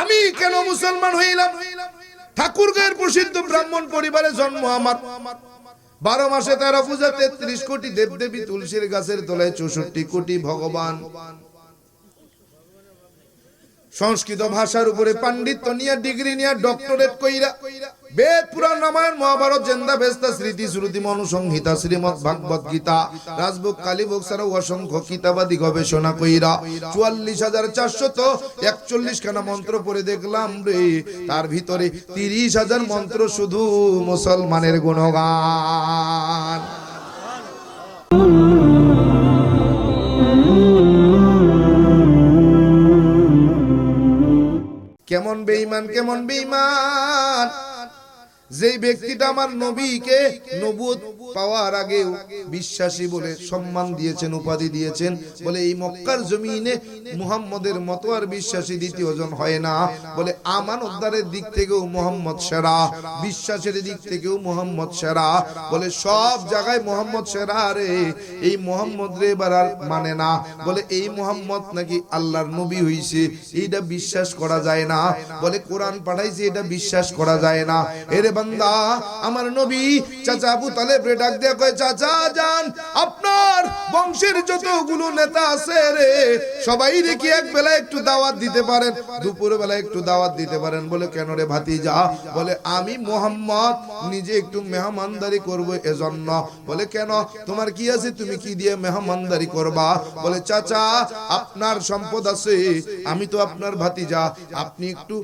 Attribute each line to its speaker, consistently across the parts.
Speaker 1: আমি কেন মুসলমান হইলাম? ঠাকুরগাঁয়ের প্রসিদ্ধ ব্রাহ্মণ পরিবারে জন্ম আমার। বারো মাসে তেরো পূজা তেত্রিশ কোটি দেব দেবদেবী তুলসীর গাছের তলায় চৌষট্টি কোটি ভগবান। সংস্কৃত ভাষার উপরে পাণ্ডিত্য নিয়ে ডিগ্রি নিয়ে ডক্টরেট কইরা বেদ পুরাণ রামায়ণ মহাভারত জেন্দা বেস্তা স্মৃতি শ্রুতি মনুসংহিতা, শ্রীমদ ভাগবত গীতা রাজবুক কালীবুক ছাড়াও অসংখ্য কিতাবাদি গবেষণা কইরা চুয়াল্লিশ হাজার চারশত একচল্লিশ খানা মন্ত্র পড়ে দেখলাম রে। তার ভিতরে তিরিশ হাজার মন্ত্র শুধু মুসলমানের গুণগান। বেঈমান কেমন বেঈমান? যেই ব্যক্তিটা আমার নবীকে নবুয়ত পাওয়ার আগেও বিশ্বাসী বলে সম্মান দিয়েছেন, উপাধি দিয়েছেন। বলে এই মক্কার জমিনে মুহাম্মদের মতো আর বিশ্বাসী দ্বিতীয় জন হয় না। বলে আমান উদ্ধারের দিক থেকেও মোহাম্মদ সেরা, বিশ্বাসের দিক থেকেও মোহাম্মদ সেরা। বলে সব জায়গায় মোহাম্মদ সেরা রে, এই মোহাম্মদ রে এবার আর মানে না। বলে এই মোহাম্মদ নাকি আল্লাহর নবী হইছে, এইটা বিশ্বাস করা যায় না। বলে কোরআন পাঠাইছে, এটা বিশ্বাস করা যায় না। এরে বান্দা, আমার নবী, চাচা আবু তালেব ডাক দিয়ে কয়, চাচা, যান। আপনার বংশের যতগুলো নেতা আছে রে, সবাই রেখে এক বেলা একটু দাওয়াত দিতে পারেন? দুপুর বেলা একটু দাওয়াত দিতে পারেন। বলে, কেন রে ভাতিজা? বলে, আমি মোহাম্মদ, নিজে একটু মেহমানদারি করব এজন্য। বলে, কেন? তোমার কি আছে? তুমি কি দিয়ে মেহমানদারি করবা? বলে, চাচা, আপনার সম্পদ আছে। আমি তো আপনার ভাতিজা। আপনি একটু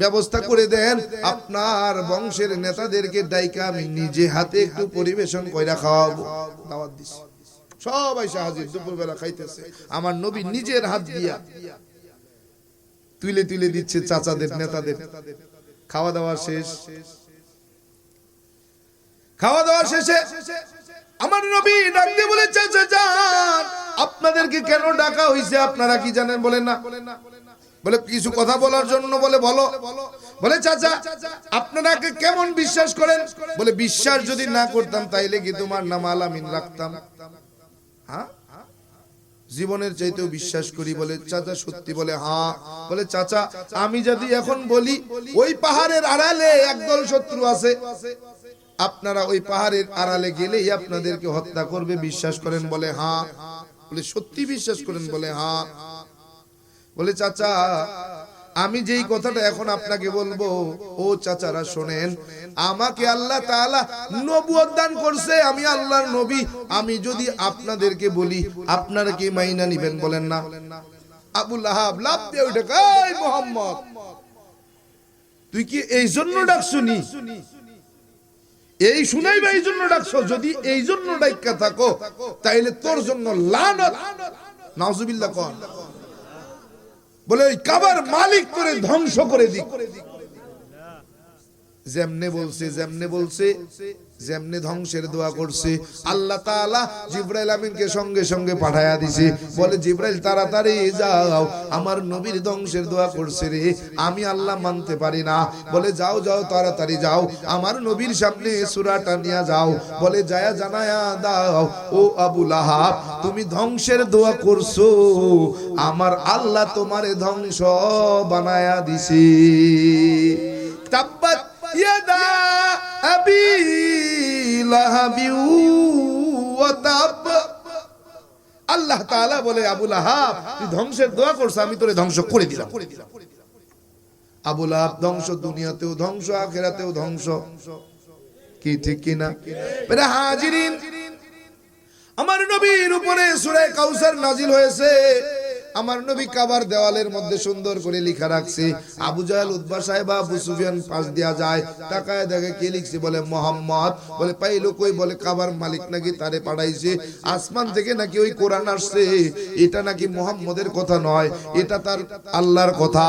Speaker 1: ব্যবস্থা করে দেন, আপনার বংশের নেতাদেরকে ডাইকা আমি নিজে হাতে একটু পরিবেশন কইরা খাওয়াবো। দাওয়াত দিছি। সবাই সাহায্য দুপুরবেলা খাইতেছে। আমার নবী নিজের হাত দিয়া তুলে তুলে দিচ্ছে চাচাদের, নেতাদের। খাওয়া দাওয়া শেষ। খাওয়া দাওয়া শেষে আমার নবী ডাক দিয়ে বলে চাচা যান আপনাদেরকে কেন ডাকা হইছে? আপনারা কি জানেন বলেন না? বলে, কিছু কথা বলার জন্য বলে, বলো। বলে, চাচা আপনারা কেমন বিশ্বাস করেন? বলে, বিশ্বাস যদি না করতাম, তাইলে কি তোমার নাম আলামিন রাখতাম? হ্যাঁ? জীবনের চাইতেও বিশ্বাস করি, বলে, চাচা সত্যি বলে হ্যাঁ। বলে, চাচা, আমি যদি এখন বলি, ওই পাহাড়ের আড়ালে একদল শত্রু আছে। আপনারা ওই পাহাড়ের আড়ালে গেলেই আপনাদেরকে হত্যা করবে, বিশ্বাস করেন, বলে হ্যাঁ। বলে, সত্যি বিশ্বাস করেন, বলে হ্যাঁ। বলে চাচা আমি যেই কথাটা এখন আপনাকে বলব ও চাচারা শোনেন আমাকে আল্লাহ তাআলা নবুয়ত দান করছে আমি আল্লাহর নবী। আমি যদি আপনাদেরকে বলি আপনারা কি মাইনা নিবেন বলেন না? আবু লাহাব লাভ দিয়ে উঠে কই মোহাম্মদ তুই কি এই জন্য ডাকছুনি এই শুনাই বা এই জন্য ডাকছো? যদি এই জন্য ডাইকা থাকো তাইলে তোর জন্য লানত। নাউজুবিল্লাহ কন। বলে ওই কাবার মালিক করে ধ্বংস করে দিক। যেমনে বলছে যেমনে বলছে। যেমনে ধ্বংসের দোয়া করছে, আল্লাহ তাআলা জিব্রাইল আমিনকে সঙ্গে সঙ্গে পাঠায়া দিছে। বলে, জিব্রাইল, তাড়াতাড়ি যাও, আমার নবীর ধ্বংসের দোয়া করছে রে, আমি আল্লাহ মানতে পারি না। বলে, যাও যাও, তাড়াতাড়ি যাও, আমার নবীর সামনে সূরাটা নিয়ে যাও। বলে, যায়া জানায়া দাও, ও আবু লাহাব, তুমি ধ্বংসের দোয়া করছ, আমার আল্লাহ তোমারে ধ্বংস বানায়া দিছে। তাব্বাত, ইয়াদা লাহাবি ওয়া তাব। আল্লাহ বলে তুই ধ্বংসের দোয়া আমি তোরে ধ্বংস করে দিলাম। আবু লাহাব ধ্বংস, দুনিয়াতেও ধ্বংস, আখিরাতেও ধ্বংস। কি ঠিক কি না? বেটা হাজিরিন, আমার নবীর উপরে সূরা কাউসার নাজিল হয়েছে। আমার নবী কাবার দেওয়ালের মধ্যে সুন্দর করে লিখা রাখছে, আবু জাহেল উদ্বা সাহেব, আবু সুফিয়ান পাশ দেয়া যায় টাকায় দেখে কে লিখছে বলে মোহাম্মদ, বলে পাইলো কই, বলে কাবার মালিক নাকি তারে পাঠাইছে, আসমান থেকে নাকি ওই কোরআন আসছে, এটা নাকি মোহাম্মদের কথা নয়, এটা তার আল্লাহর কথা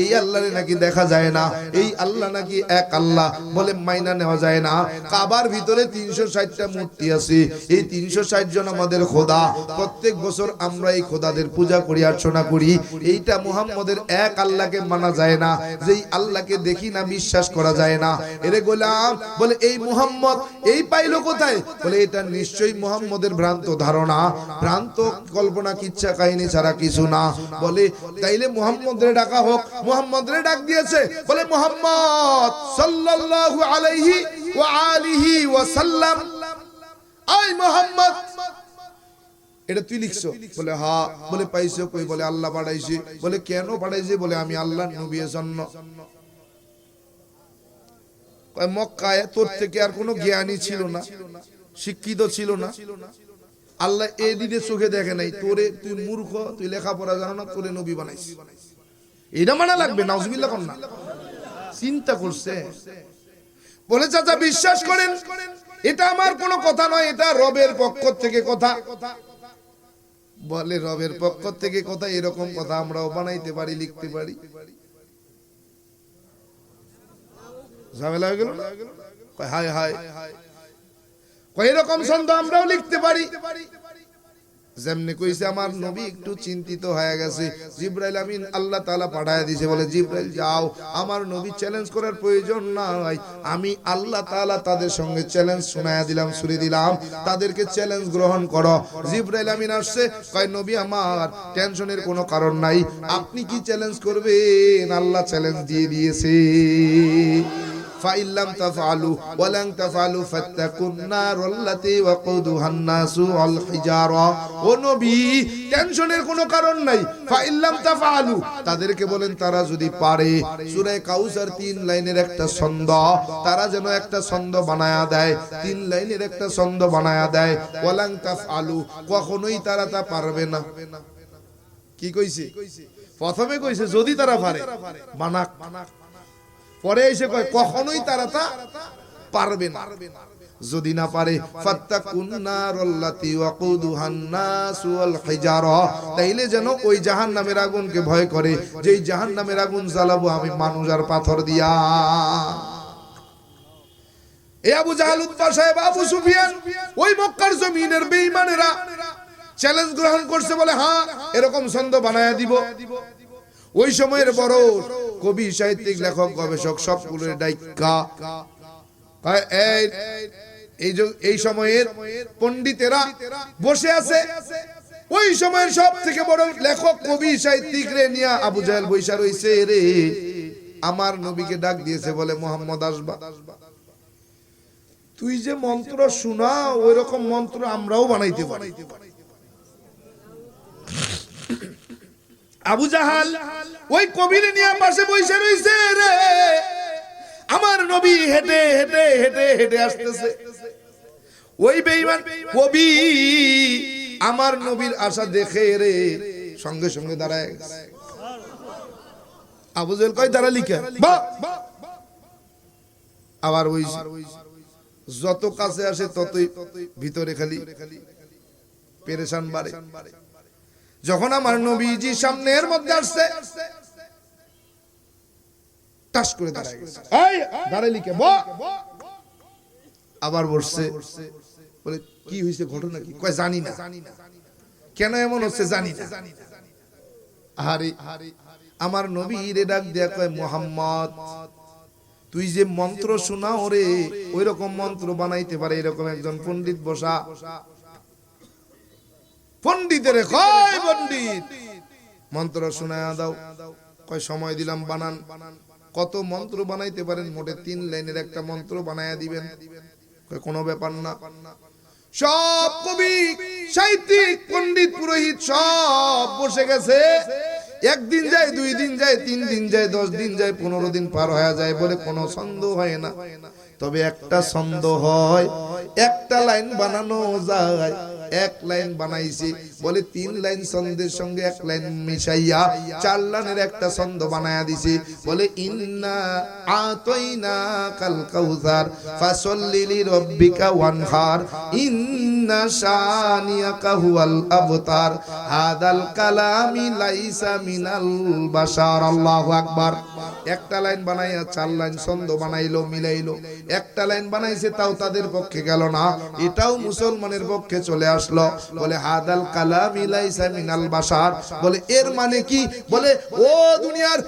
Speaker 1: এই আল্লাহরে নাকি দেখা যায় না, এই আল্লাহ নাকি এক আল্লাহ, বলে মাইনা নেওয়া যায় না, কাবার ভিতরে তিনশো ষাটটা মূর্তি আছে, এই তিনশো ষাট জন আমাদের খোদা, প্রত্যেক বছর আমরা এই খোদাদের পূজা পরিয়ার্চনা করি, এইটা মুহাম্মদের এক আল্লাহকে মানা যায় না, যেই আল্লাহকে দেখি না, বিশ্বাস করা যায় না। এরে গোলাম, বলে, এই মুহাম্মদ, এই পাইলো কোথায়? বলে, এটা নিশ্চয়ই মুহাম্মদের ভ্রান্ত ধারণা, ভ্রান্ত কল্পনা, কিচ্ছা, কাহিনী ছাড়া কিছু না। বলে, তাইলে মুহাম্মদরে ডাকা হোক, মুহাম্মদরে ডাক দিয়েছে। বলে, মুহাম্মদ সাল্লাল্লাহু আলাইহি ওয়া আলিহি ওয়া সাল্লাম আই মুহাম্মদ এটা তুই লিখছো? বলে হা। বলে পাইছো কই? বলে আল্লাহ পাঠাইছে। বলে কেন পাঠাইছে? বলে আমি আল্লাহ নবীর জন্য কয় মক্কায় তোর থেকে আর কোনো জ্ঞানী ছিল না। শিক্ষিত ছিল না। আল্লাহ এই দিনে চোখে দেখে নাই। তোরে তুই মূর্খ তুই লেখাপড়া জানো না তোরে নবী বানাইছি। এটা মানা লাগবে নাউজুবিল্লাহ কর না। চিন্তা করছে। বলে চাচা বিশ্বাস করেন এটা আমার কোনো কথা নয় এটা রবের পক্ষ থেকে কথা কথা। বলে রবের পক্ষ থেকে কথা, এরকম কথা আমরাও বানাইতে পারি, লিখতে পারি। ঝামেলা হয়ে গেল হায় হায়। কয়, এরকম ছন্দ আমরাও লিখতে পারি। যেমনি কইছে আমার নবী একটু চিন্তিত হয়ে গেছে। জিব্রাইল আমিন আল্লাহ তাআলা পাঠায় দিয়েছে, বলে, জিব্রাইল, যাও। আমার নবী চ্যালেঞ্জ করার প্রয়োজন নাই। আমি আল্লাহ তাআলা তাদের সঙ্গে চ্যালেঞ্জ শোনায়া দিলাম শুনে দিলাম। তাদেরকে চ্যালেঞ্জ গ্রহণ করো। জিব্রাইল আমিন আসছে, কয়, নবী আমার টেনশনের কোনো কারণ নাই। আপনি কি চ্যালেঞ্জ করবেন? আল্লাহ চ্যালেঞ্জ দিয়ে দিয়েছে। ফাইল্লাম তাফআলু ওয়া লান তাফআলু ফাত্তাকুন নারাল্লাতি ওয়াকুদুহান নাসু ওয়াল হিজারা। ও টেনশনের কোনো কারণ নাই। ফাইল্লাম তাফআলু, তাদেরকে বলেন, তারা যদি পারে, সূরা কাউসার তিন লাইনের একটা ছন্দ, তারা যেন একটা ছন্দ বানায়া দেয়, তিন লাইনের একটা ছন্দ বানায়া দেয়। ওয়া লান তাফআলু, কখনোই তারা তা পারবে না। কি কইছে? প্রথমে কইছে, যদি তারা পারে বানাক বানাক। পরে এসে কয়, কখনোই তারা তা পারবে না। যদি না পারে তাইলে যেন ওই জাহান্নামের আগুনকে ভয় করে, যেই জাহান্নামের আগুন জ্বালাবো আমি মানুষ আর পাথর দিয়া। এ আবু জাহাল উৎপা সাহেব, আবু সুফিয়ান, ওই মক্কার জমিনের বেঈমানেরা চ্যালেঞ্জ গ্রহণ করছে বলে হ্যাঁ এরকম ছন্দ বানায়া দিব। ওই সময়ের বড় কবি, সাহিত্যিক, লেখক, গবেষক সবগুলোর ডাইকা এই এই সময়ের পণ্ডিতেরা বসে আছে। ওই সময়ের সব থেকে বড় লেখক, কবি, সাহিত্যিক রে নিয়া আবু জাহেল বৈশা রইছে রে। আমার নবীকে ডাক দিয়েছে, বলে, মোহাম্মদ আসবা। তুই যে মন্ত্র শোনা ওই রকম মন্ত্র আমরাও বানাইতে পারি। আবু জাহাল, ওই কবির নিয়ে পাশে বসে রইছে রে। আমার নবী হেঁটে হেঁটে হেঁটে হেঁটে আসতেছে। ওই বেঈমান কবি আমার নবীর আশা দেখে রে, সঙ্গে সঙ্গে দাঁড়ায়। আবু জাহেল কয়, দাঁড়া বা আবার ওই যত কাছে আসে ততই ভিতরে খালি পেরেশান বাড়ে। যখন আমার নবীজি সামনের মধ্যে আসছে টাস করে দাঁড়ায় গেছে। এই দাঁড়ায় লিখে আবার বসছে বলে কি ঘটনা কি? কয় জানি না। কেন এমন হচ্ছে জানি না। আরে আমার ডাক দেয়া কয় মোহাম্মদ তুই যে মন্ত্র শোনা ওরে ওই রকম মন্ত্র বানাইতে পারে এরকম একজন পণ্ডিত বসা। পণ্ডিতের কয় পণ্ডিত। মন্ত্র শোনায়া দাও। কয় সময় দিলাম বানান। কত মন্ত্র বানাইতে পারেন? মোটে তিন লাইনের একটা মন্ত্র বানায়া দিবেন। কোনো ব্যাপার না। সব কবি, সাহিত্যিক, পণ্ডিত, পুরোহিত সব বসে গেছে। একদিন যায়, দুই দিন যায়, তিন দিন যায়, দশ দিন যায়, পনেরো দিন পার হয়ে যায় বলে কোনো ছন্দ হয় না। তবে একটা ছন্দ হয়, একটা লাইন বানানো যায়। এক লাইন বানাইছি বলে তিন লাইন ছন্দের সঙ্গে এক লাইন মিশাইয়া চার লাইনের একটা ছন্দ বানায়া দিছি। বলে, ইন্না আতইনা কাল কাউসার, ফাসল্লি লিরাব্বিকা ওয়ানহার, ইন্না শানিয়াকা হুয়াল আবতার, হাদাল কালামি লাইসা মিনাল বাশার। আল্লাহু আকবার। একটা লাইন বানাইয়া চার লাইন ছন্দ বানাইলো, মিলাইলো। একটা লাইন বানাইছে, তাও তাদের পক্ষে গেল না। এটাও মুসলমানের পক্ষে চলে আসলো। বলে, হাদাল কালাম বলে, এর মানে কি? বলে, ও দুনিয়ার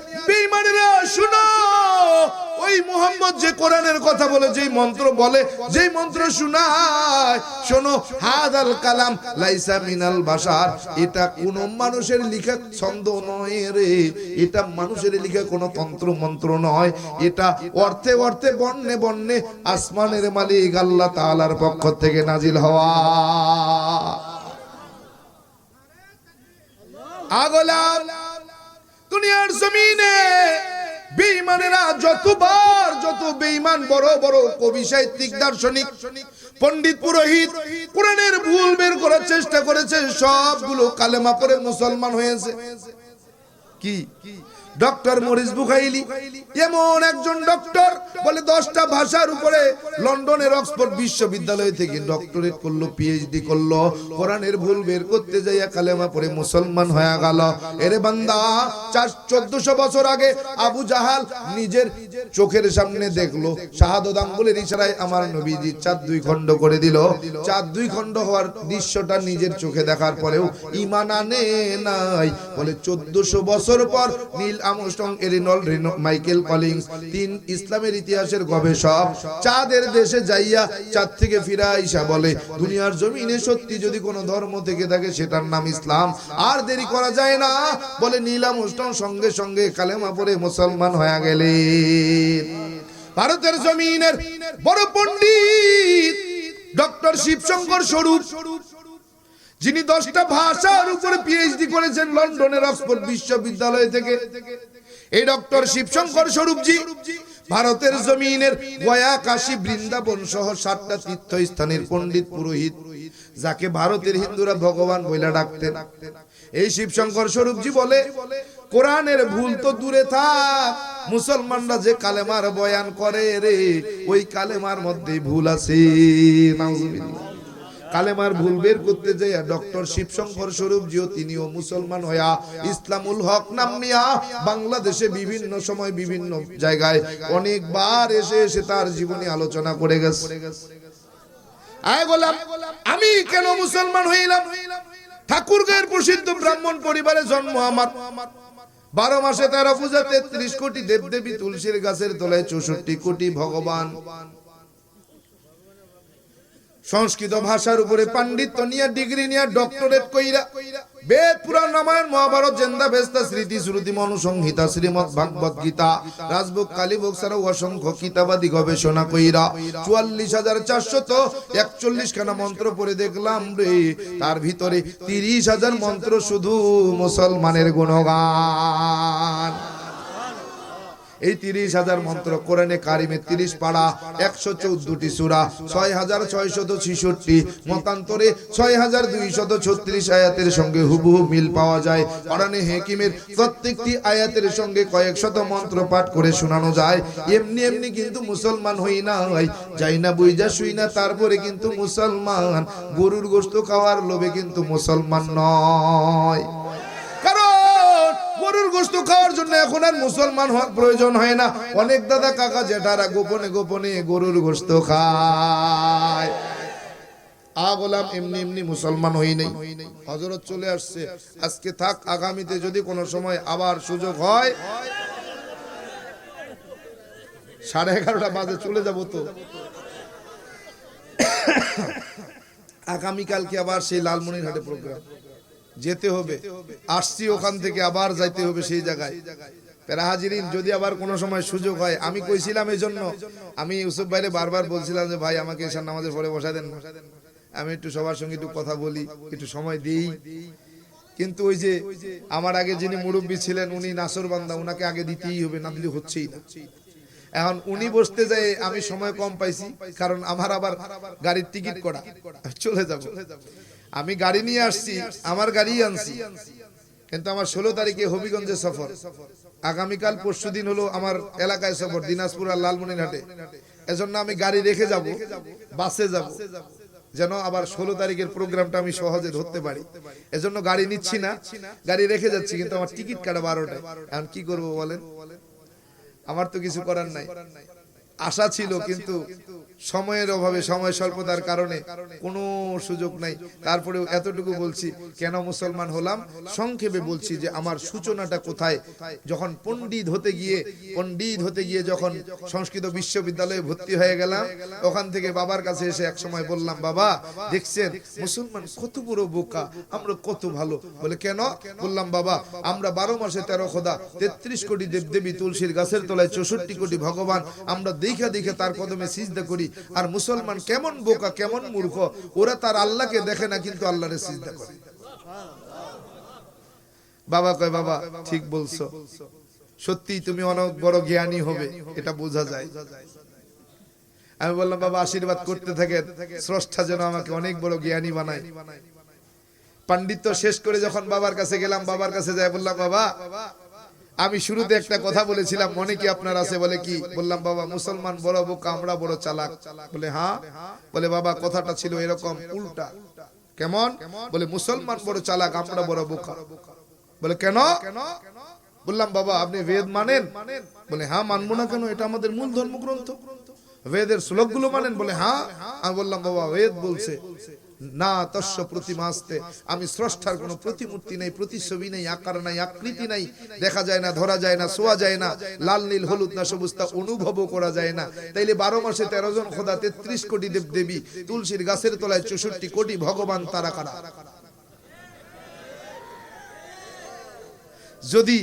Speaker 1: শুনো! ওই মোহাম্মদ যে কোরআনের কথা বলে মন্ত্র বলে মন্ত্র শোনায়, শোনো, হাদাল কালাম লাইসা মিনাল এটা কোন মানুষের লিখা ছন্দ নয় রে। এটা মানুষের লিখা কোনো তন্ত্র মন্ত্র নয়। এটা অর্থে অর্থে, বর্ণে বর্ণে আসমানের মালিক আল্লাহ তাআলার পক্ষ থেকে নাজিল হওয়া। আগলাম দুনিয়ার জমিনে বেঈমানেরা যতবার যত বেঈমান, বড় বড় কবি, সাহিত্যিক, দার্শনিক, পণ্ডিত, পুরোহিত, কোরআনের ভুল বের করার চেষ্টা করেছে, সবগুলো কালেমা পড়ে মুসলমান হয়েছে। কি? Doctor Maurice Bucaille. এমন একজন ডক্টর, বলে দশটা ভাষার উপরে লন্ডনের অক্সফোর্ড বিশ্ববিদ্যালয় থেকে ডক্টরেট করল পিএইচডি করল, কোরআনের ভুল বের করতে যাইয়া কালেমা পরে মুসলমান হয়ে গেল। এরে বান্দা, চার, চোদ্দশো বছর আগে আবু জাহাল নিজের চোখের সামনে দেখল, শাহাদত আঙ্গুলের ইশারায় আমার নবীজি চাঁদ দুই খণ্ড করে দিল। চার, দুই খণ্ড হওয়ার দৃশ্যটা নিজের চোখে দেখার পরেও ইমান আনে নাই। বলে চোদ্দশো বছর পর নীল আমস্টং এরিনল মাইকেল কলিংস, তিন ইসলামের ইতিহাসের গবেষক। চাঁদের দেশে যাইয়া চাঁদ থেকে ফিরা আইসা বলে, দুনিয়ার জমিনে সত্যি যদি কোনো ধর্ম থেকে থাকে, সেটার নাম ইসলাম। আর দেরি করা যায় না। বলে নীল আমস্টং সঙ্গে সঙ্গে কালেমা পরে মুসলমান হয়ে গেলেন। ভারতের জমিনের বড় পণ্ডিত ডক্টর শিবশঙ্কর স্বরূপ যিনি দশটা ভাষার উপরে পিএইচডি করেছেন লন্ডনের অক্সফোর্ড বিশ্ববিদ্যালয় থেকে। এই ডক্টর শিবশঙ্কর স্বরূপজি ভারতের জমিনের গয়া কাশী বৃন্দাবন সহ সাতটা তীর্থস্থানের পণ্ডিত পুরোহিত, যাকে ভারতের হিন্দুরা ভগবান বইলা ডাকতেন। এই শিবশঙ্কর স্বরূপজি বলে, কোরআনের ভুল তো দূরে থাক, মুসলমানরা যে কালেমার বয়ান করে রে, ওই কালেমার মধ্যে ভুল আছে। নাউজুবিল্লাহ। কালেমার ভুল বের করতে যাইয়া ডক্টর শিবশঙ্কর স্বরূপ জিও তিনিও মুসলমান হইয়া ইসলামুল হক নাম নিয়া বাংলাদেশে বিভিন্ন সময় বিভিন্ন জায়গায় অনেকবার এসে এসে তার জীবনী আলোচনা করে গেছে। আয় গোলাম, আমি কেন মুসলমান হইলাম? ঠাকুরগাঁয়ের প্রসিদ্ধ ব্রাহ্মণ পরিবারে জন্ম আমার। বারো মাসে তেরো পূজা তেত্রিশ কোটি দেবদেবী তুলসীর গাছের তলায় চৌষট্টি কোটি ভগবান। সংস্কৃত ভাষার উপরে পাণ্ডিত্য নিয়ে ডিগ্রি নিয়ে ডক্টরেট কইরা বেদ পুরাণ রামায়ণ মহাভারত জেন্দা বেস্তা স্মৃতি শ্রুতি মনুসংহিতা, শ্রীমদ ভাগবত গীতা রাজবুক কালীবুক ছাড়াও অসংখ্য কিতাবাদি গবেষণা কইরা চুয়াল্লিশ হাজার চারশো তো একচল্লিশ খানা মন্ত্র পড়ে দেখলাম রে। তার ভিতরে তিরিশ হাজার মন্ত্র শুধু মুসলমানের গুণগান। এই তিরিশ হাজার মন্ত্র কোরআনে কারিমে তিরিশ পাড়া, একশো চৌদ্দটি সুরা, ছয় হাজার ছয়শত ছিষট্টি মতান্তরে ছয় হাজার দুইশত ছত্রিশ আয়াতের সঙ্গে হুবহু মিল পাওয়া যায়। কোরআনে হেকিমের প্রত্যেকটি আয়াতের সঙ্গে কয়েক শত মন্ত্র পাঠ করে শোনানো যায়। এমনি এমনি কিন্তু মুসলমান হই না হয়, যাই না বুঝা শুই না, তারপরে কিন্তু মুসলমান। গরুর গোস্ত খাওয়ার লোভে কিন্তু মুসলমান নয়। গোস্ত খাওয়ার জন্য এখন আর মুসলমান হওয়ার প্রয়োজন হয় না। অনেক দাদা কাকা জেঠারা গোপনে গোপনে গরুর গোস্ত খায়। আ এমনি এমনি মুসলমান হই নাই। হজরত চলে আসছে। আজকে থাক, আগামীতে যদি কোনো সময় আবার সুযোগ হয়, সাড়ে এগারোটা বাজে চলে যাব তো। আগামীকালকে আবার সেই লালমনিরহাটে প্রোগ্রাম যেতে হবে। আসছি ওখান থেকে, আবার যাইতে হবে সেই জায়গায়। হাজিরিন যদি আবার কোনো সময় সুযোগ হয়, আমি কইছিলাম এই জন্য আমি ইউসুফ ভাইরে বারবার বলছিলাম যে, ভাই, আমাকে এসার নামাজের পরে বসা দেন আমি একটু সবার সঙ্গে একটু কথা বলি, একটু সময় দিই। কিন্তু ওই যে, আমার আগে যিনি মুরব্বী ছিলেন, উনি নাসর বান্দা, উনাকে আগে দিতেই হবে, না দিলে হচ্ছেই না। এখন উনি বসতে যায়, আমি সময় কম পাইছি, কারণ আমার আবার গাড়ির টিকিট করা। চলে যাব। আমি গাড়ি নিয়ে আসছি, আমার গাড়ি আনছি। কিন্তু আমার ষোলো তারিখে হবিগঞ্জে সফর। আগামীকাল পরশু দিন হলো আমার এলাকায় সফর, দিনাজপুর আর লালমনিরহাটে। এজন্য আমি গাড়ি রেখে যাব, বাসে যাব, যেন আবার ষোলো তারিখের প্রোগ্রামটা আমি সহজে ধরতে পারি। এজন্য গাড়ি নিচ্ছি না, গাড়ি রেখে যাচ্ছি, কিন্তু আমার টিকিট কাটা বারোটায়। এখন কি করব বলেন? আমার তো কিছু করার নাই। আশা ছিল, কিন্তু সময়ের অভাবে, সময় স্বল্পতার কারণে কোনো সুযোগ নাই। তারপরেও এতটুকু বলছি, কেন মুসলমান হলাম? সংক্ষেপে বলছি যে আমার সূচনাটা কোথায়? যখন পণ্ডিত হতে গিয়ে, পণ্ডিত হতে গিয়ে যখন সংস্কৃত বিশ্ববিদ্যালয়ে ভর্তি হয়ে গেলাম, ওখান থেকে বাবার কাছে এসে এক সময় বললাম, বাবা, দেখছেন, মুসলমান কত বড় বোকা, আমরা কত ভালো। বলে, কেন? বললাম, বাবা, আমরা বারো মাসে তেরো খোদা, তেত্রিশ কোটি দেব দেবী তুলসীর গাছের তলায় চৌষট্টি কোটি ভগবান, আমরা দেখা, দেখে তার কদমে সিজদা করি আর মুসলমান কেমন বোকা, কেমন মূর্খ, ওরা তার আল্লাহকে দেখে না, কিন্তু আল্লাহরে সিজদা করে। বাবা কয়, বাবা, ঠিক বলছো। সত্যি তুমি অনেক বড় জ্ঞানী হবে, এটা বোঝা যায়। আমি বললাম, বাবা, আশীর্বাদ করতে থাকে, স্রষ্টা যেন আমাকে অনেক বড় জ্ঞানী বানায়। পাণ্ডিত্য শেষ করে যখন বাবার কাছে গেলাম, বাবার কাছে যাই বললাম, বাবা আমি শুরুতে একটা কথা বলেছিলাম, মনে কি আপনার আছে? বলে কি? বললাম, বাবা, মুসলমান বড় বোকা আমরা বড় চালাক। বলে হ্যাঁ বলে, বাবা, কথাটা ছিল এরকম, উল্টা। কেমন? বলে, মুসলমান বড় চালাক, আমরা বড় বোকা। বলে, কেন? বললাম, বাবা, আপনি বেদ মানেন? বলে হ্যাঁ মানবো না কেন? এটা আমাদের মূল ধর্মগ্রন্থ বেদের শ্লোকগুলো মানেন? বলে হ্যাঁ আমি বললাম, বাবা, বেদ বলছে। না তস্য প্রতিমাস্তে। আমি স্রষ্টার কোনো প্রতিমূর্তি নেই প্রতিছবি নেই, আকার নাই, আকৃতি নাই। দেখা যায় না, ধরা যায় না, শোয়া যায় না। লাল, নীল, হলুদ না সবুজ তা অনুভব করা যায় না। তাইলে বারো মাসে তেরো জন খোদা তেত্রিশ কোটি দেব দেবী তুলসীর গাছের তলায় চৌষট্টি কোটি ভগবান তারা কারা? যদি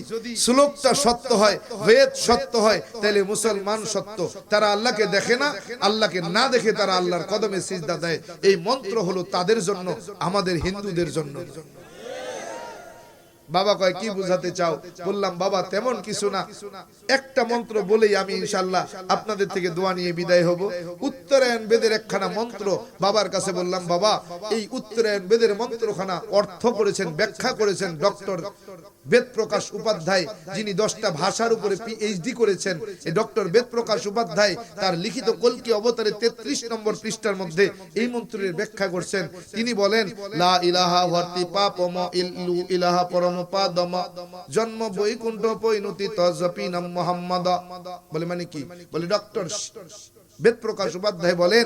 Speaker 1: শ্লোকটা সত্য হয়, বেদ সত্য হয়, তাহলে মুসলমান সত্য। তারা আল্লাহকে দেখে না, আল্লাহকে না দেখে তারা আল্লাহর কদমে সিজদা দেয়। এই মন্ত্র হলো তাদের জন্য, আমাদের হিন্দুদের জন্য। বাবা কয় কি বুঝাতে চাও? বললাম বাবা তেমন কিছু না। একটা মন্ত্র বলেই আমি ইনশাল্লাহ আপনাদের থেকে দোয়া নিয়ে বিদায় হব। উত্তরায়ণ বেদের একখানা মন্ত্র। বাবার কাছে বললাম বাবা এই উত্তরায়ণ বেদের মন্ত্রখানা অর্থ করেছেন ব্যাখ্যা করেছেন ডক্টর বেদ প্রকাশ উপাধ্যায় যিনি দশটা ভাষার উপরে পিএইচডি করেছেন এই ডক্টর বেদ প্রকাশ উপাধ্যায় তার লিখিত কলকি অবতারে তেত্রিশ নম্বর পৃষ্ঠার মধ্যে এই মন্ত্রের ব্যাখ্যা করছেন। তিনি বলেন লা ইলাহা ভর্তি পাপম ইল্লু ইলাহা পরম জন্ম বৈকুণ্ঠ পৈনতি তজপি নাম মোহাম্মদ। বলে মানে কি? বলে ডক্টর বেদ প্রকাশ উপাধ্যায় বলেন,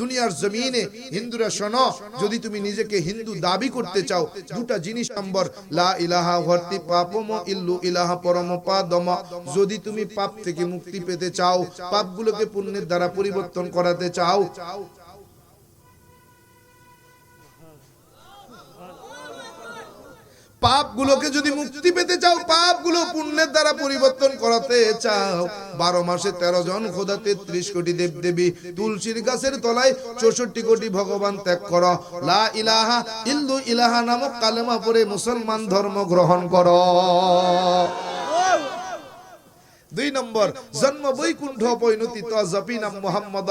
Speaker 1: দুনিয়ার জমিনে হিন্দুরা শোনো, যদি তুমি নিজেকে হিন্দু দাবি করতে চাও, দুটা জিনিস নম্বর, লা ইলাহা ভর্তি পাপম ইল্লু ইলাহা পরম পাদম। যদি তুমি পাপ থেকে মুক্তি পেতে চাও, পাপগুলোকে পুণ্যের দ্বারা পরিবর্তন করাতে চাও পাপগুলোকে যদি মুক্তি পেতে চাও, পাপগুলো পুণ্যের দ্বারা পরিবর্তন করাতে চাও। বারো মাসে তেরো জন খোদা, তেত্রিশ কোটি দেব দেবী তুলসীর গাছের তলায় চৌষট্টি কোটি ভগবান ত্যাগ কর। লা ইলাহা ইন্দু ইলাহা নামক কালেমা পরে মুসলমান ধর্ম গ্রহণ কর। দুই নম্বর, জন্ম বৈকুণ্ঠ পরিণতি তজপি নাম মোহাম্মদ।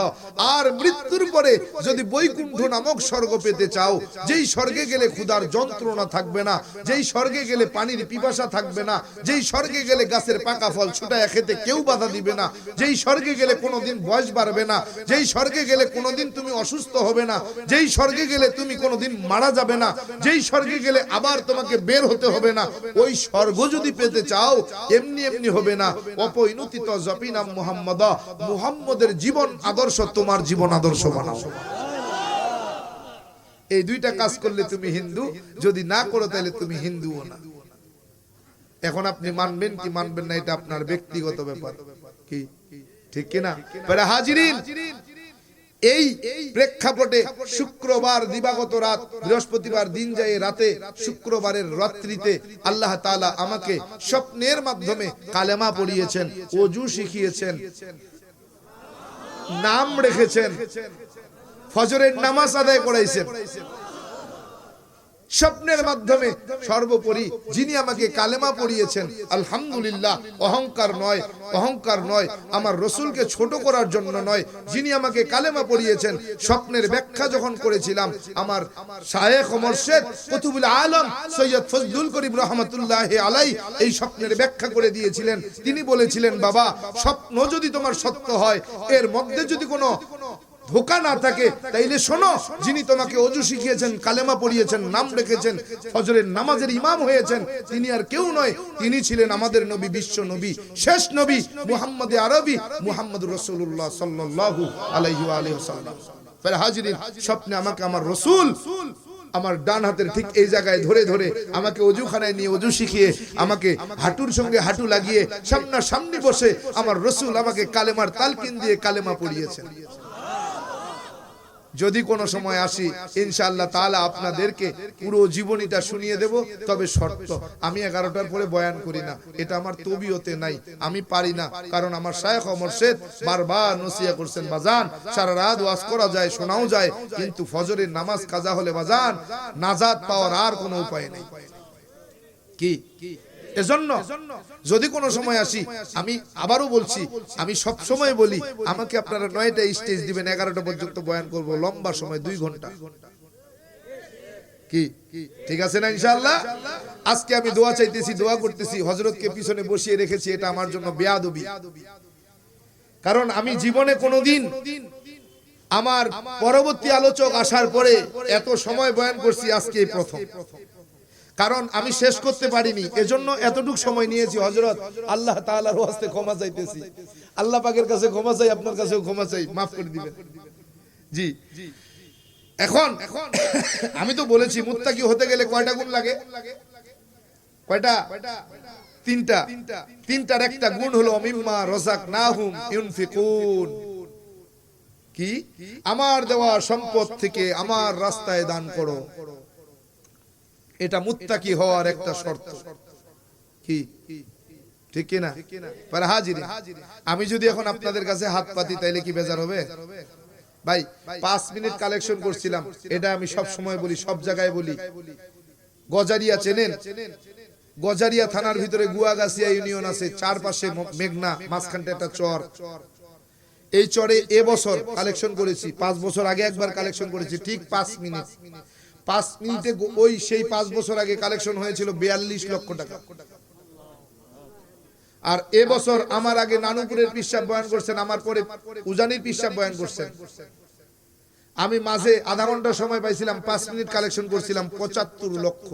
Speaker 1: আর মৃত্যুর পরে যদি বৈকুণ্ঠ নামক স্বর্গ পেতে চাও, যেই স্বর্গে গেলে ক্ষুধার যন্ত্রণা থাকবে না, যেই স্বর্গে গেলে পানির পিপাসা থাকবে না, যেই স্বর্গে গেলে গাছের পাকা ফল ছুটায় খেতে কেউ বাধা দিবে না, যেই স্বর্গে গেলে কোনোদিন বয়স বাড়বে না, যেই স্বর্গে গেলে কোনোদিন তুমি অসুস্থ হবে না, যেই স্বর্গে গেলে তুমি কোনোদিন মারা যাবে না, যেই স্বর্গে গেলে আবার তোমাকে বের হতে হবে না, ওই স্বর্গ যদি পেতে চাও, এমনি এমনি হবে না অপরিণতিত জপিনাম মুহাম্মদ। মুহাম্মদের জীবন আদর্শ, তোমার জীবন আদর্শ বানাও। এই দুইটা কাজ করলে তুমি হিন্দু, যদি না করো তাহলে তুমি হিন্দুও না। এখন আপনি মানবেন কি মানবেন না, এটা আপনার ব্যক্তিগত ব্যাপার। কি? ঠিক কিনা? হাজির এই প্রেক্ষাপটে শুক্রবার দিবাগত রাত, বৃহস্পতিবার দিন যায় রাতে, শুক্রবারের রাত্রিতে আল্লাহ তালা আমাকে স্বপ্নের মাধ্যমে কালেমা পড়িয়েছেন, অজু শিখিয়েছেন, নাম রেখেছেন, ফজরের নামাজ আদায় করাইছেন। স্বপ্নের মাধ্যমে সর্বোপরি যিনি আমাকে কালেমা পড়িয়েছেন, আলহামদুলিল্লাহ, অহংকার নয় অহংকার নয়, আমার রসুলকে ছোট করার জন্য নয়, যিনি আমাকে কালেমা পড়িয়েছেন, স্বপ্নের ব্যাখ্যা যখন করেছিলাম, আমার শায়েখ মোর্শেদ কুতুবুল আলম সৈয়দ ফজলুল করিম রহমতুল্লাহ আলাই এই স্বপ্নের ব্যাখ্যা করে দিয়েছিলেন। তিনি বলেছিলেন, বাবা, স্বপ্ন যদি তোমার সত্য হয়, এর মধ্যে যদি কোনো ধোকা না থাকে, তাইলে শোনো, যিনি তোমাকে অজু শিখিয়েছেন, কালেমা পড়িয়েছেন, নাম রেখেছেন, ফজরের নামাজের ইমাম হয়েছেন, তিনি আর কেউ নয়, তিনি ছিলেন আমাদের নবী, বিশ্ব নবী, শেষ নবী, মুহাম্মদ আরবি মুহাম্মদ রসুল্লাহ সাল্লাল্লাহু আলিহি ফের হাজিরিন, স্বপ্নে আমাকে আমার রসুল, আমার ডান হাতের ঠিক এই জায়গায় ধরে ধরে আমাকে অজুখানায় নিয়ে অজু শিখিয়ে, আমাকে হাঁটুর সঙ্গে হাঁটু লাগিয়ে সামনা সামনে বসে আমার রসুল আমাকে কালেমার তালকিন দিয়ে কালেমা পড়িয়েছেন। যদি কোনো সময় আসি, ইনশাআল্লাহ তাআলা আপনাদেরকে পুরো জীবনীটা শুনিয়ে দেব, তবে শর্ত, আমি এগারোটার পরে বয়ান করি না। এটা আমার তবিয়তে নাই, আমি পারি না, কারণ আমার শায়েখ অমর শেদ বারবার নসিয়া করছেন, বাজান, সারা রাত ওয়াজ করা যায়, শোনাও যায়, কিন্তু ফজরের নামাজ কাজা হলে বাজান, নাজাত পাওয়ার আর কোনো উপায় নেই। কি? এজন্য যদি কোনো সময় আসি আমি আবারও বলছি আমি সব সময় বলি আমাকে আপনারা নয়টা স্টেজ দিবেন এগারোটা পর্যন্ত বয়ান করব লম্বা সময় দুই ঘণ্টা। কি? ঠিক আছে না ইনশাআল্লাহ? আজকে আমি দোয়া চাইতেছি দোয়া করতেছি হজরতকে পিছনে বসিয়ে রেখেছি এটা আমার জন্য বেয়াদবি। কারণ আমি জীবনে কোনোদিন আমার পরবর্তী আলোচক আসার পরে এত সময় বয়ান করছি আজকে প্রথম। কারণ আমি শেষ করতে পারিনি। এজন্য এতটুক সময় নিয়েছি হজরত আল্লাহ তাআলার হস্তে ক্ষমা চাইতেছি। আল্লাহ পাকের কাছে ক্ষমা চাই, আপনার কাছেও ক্ষমা চাই, মাফ করে দিবেন। জি। এখন এখন আমি তো বলেছি, মুত্তাকি হতে গেলে কয়টা গুণ লাগে? কয়টা? তিনটা। তিনটার একটা গুণ হলো, মিম্মা রজাক নাহুম ইউনফিকুন। কি? আমার দেওয়া সম্পদ থেকে আমার রাস্তায় দান করো। এটা মুত্তাকি হওয়ার একটা শর্ত। কি? ঠিক কি না? পার হাজিরি। আমি যদি এখন আপনাদের কাছে হাত পাতি তাইলে কি বেজার হবে? ভাই, পাঁচ মিনিট কালেকশন করছিলাম। এটা আমি সব সময় বলি, সব জায়গায় বলি। গজারিয়া চেনেন? গজারিয়া থানার ভিতরে গুয়াগাছিয়া ইউনিয়ন আছে, চারপাশে মেঘনা, মাঝখানটা একটা চর। এই চরে এবছর কালেকশন করেছি, পাঁচ বছর আগে একবার কালেকশন করেছি, ঠিক পাঁচ মিনিট। পাঁচ মিনিটে ওই সেই পাঁচ বছর আগে কালেকশন হয়েছিল বিয়াল্লিশ লক্ষ টাকা। আর এবছর আমার আগে নানুপুরের পিসাব বয়ান করছেন, আমার পরে উজানির পিসাব বয়ান করছেন। আমি মাঝে আধা ঘণ্টা সময় পাইছিলাম, পাঁচ মিনিট কালেকশন করছিলাম, পঁচাত্তর লক্ষ।